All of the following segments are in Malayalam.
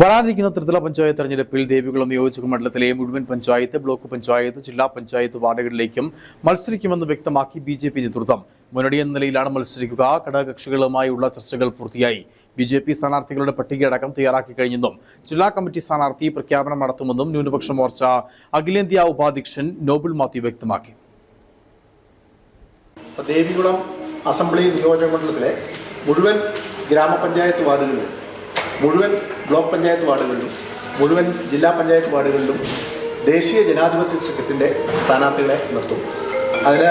വരാനിരിക്കുന്ന ത്രിതല പഞ്ചായത്ത് തെരഞ്ഞെടുപ്പിൽ ദേവികുളം നിയോജക മണ്ഡലത്തിലെ മുഴുവൻ പഞ്ചായത്ത് ബ്ലോക്ക് പഞ്ചായത്ത് ജില്ലാ പഞ്ചായത്ത് വാർഡുകളിലേക്കും മത്സരിക്കുമെന്ന് വ്യക്തമാക്കി ബി ജെ പി നേതൃത്വം. മുന്നണി എന്ന നിലയിലാണ് മത്സരിക്കുക. ഘടകകക്ഷികളുമായുള്ള ചർച്ചകൾ പൂർത്തിയായി. ബി ജെ പി സ്ഥാനാർത്ഥികളുടെ പട്ടികയടക്കം തയ്യാറാക്കി കഴിഞ്ഞെന്നും ജില്ലാ കമ്മിറ്റി സ്ഥാനാർത്ഥി പ്രഖ്യാപനം നടത്തുമെന്നും ന്യൂനപക്ഷ മോർച്ച അഖിലേന്ത്യാ ഉപാധ്യക്ഷൻ നോബിൾ മാത്യു വ്യക്തമാക്കി. ദേവികുളം അസംബ്ലി നിയോജക മണ്ഡലത്തിലെ മുഴുവൻ ഗ്രാമപഞ്ചായത്ത് വാർഡുകളിലും മുഴുവൻ ബ്ലോക്ക് പഞ്ചായത്ത് വാർഡുകളിലും മുഴുവൻ ജില്ലാ പഞ്ചായത്ത് വാർഡുകളിലും ദേശീയ ജനാധിപത്യ സഖ്യത്തിന്റെ സ്ഥാനാർത്ഥികളെ നിർത്തും. അതിന്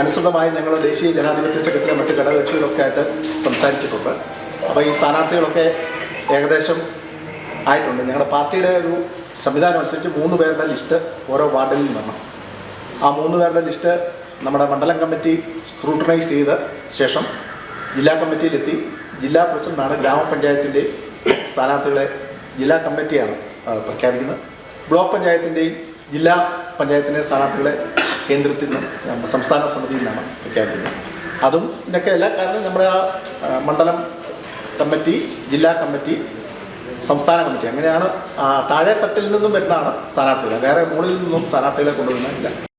അനുസൃതമായി ഞങ്ങൾ ദേശീയ ജനാധിപത്യ സഖ്യത്തിലെ മറ്റ് ഘടകകക്ഷികളൊക്കെ ആയിട്ട് സംസാരിച്ചിട്ടുണ്ട്. അപ്പോൾ ഈ സ്ഥാനാർത്ഥികളൊക്കെ ഏകദേശം ആയിട്ടുണ്ട്. ഞങ്ങളുടെ പാർട്ടിയുടെ ഒരു സംവിധാനം അനുസരിച്ച് മൂന്ന് പേരുടെ ലിസ്റ്റ് ഓരോ വാർഡിൽ നിന്നും ആ മൂന്ന് പേരുടെ ലിസ്റ്റ് നമ്മുടെ മണ്ഡലം കമ്മിറ്റി സ്ക്രൂട്ടനൈസ് ചെയ്ത ശേഷം ജില്ലാ കമ്മിറ്റിയിലെത്തി. ജില്ലാ പ്രസിഡന്റാണ് ഗ്രാമപഞ്ചായത്തിന്റെ സ്ഥാനാർത്ഥികളെ ജില്ലാ കമ്മിറ്റിയാണ് പ്രഖ്യാപിക്കുന്നത്. ബ്ലോക്ക് പഞ്ചായത്തിന്റെയും ജില്ലാ പഞ്ചായത്തിന്റെ സ്ഥാനാർത്ഥികളെ കേന്ദ്രത്തിൽ നിന്നും സംസ്ഥാന സമിതിയിൽ നിന്നാണ് പ്രഖ്യാപിക്കുന്നത് അതും ഇതിനൊക്കെ എല്ലാ കാരണം നമ്മുടെ ആ മണ്ഡലം കമ്മിറ്റി ജില്ലാ കമ്മിറ്റി സംസ്ഥാന കമ്മിറ്റി. അങ്ങനെയാണ് താഴെ തട്ടിൽ നിന്നും വരുന്നതാണ് സ്ഥാനാർത്ഥികൾ വേറെ മുകളിൽ നിന്നും സ്ഥാനാർത്ഥികളെ കൊണ്ടുവരുന്നില്ല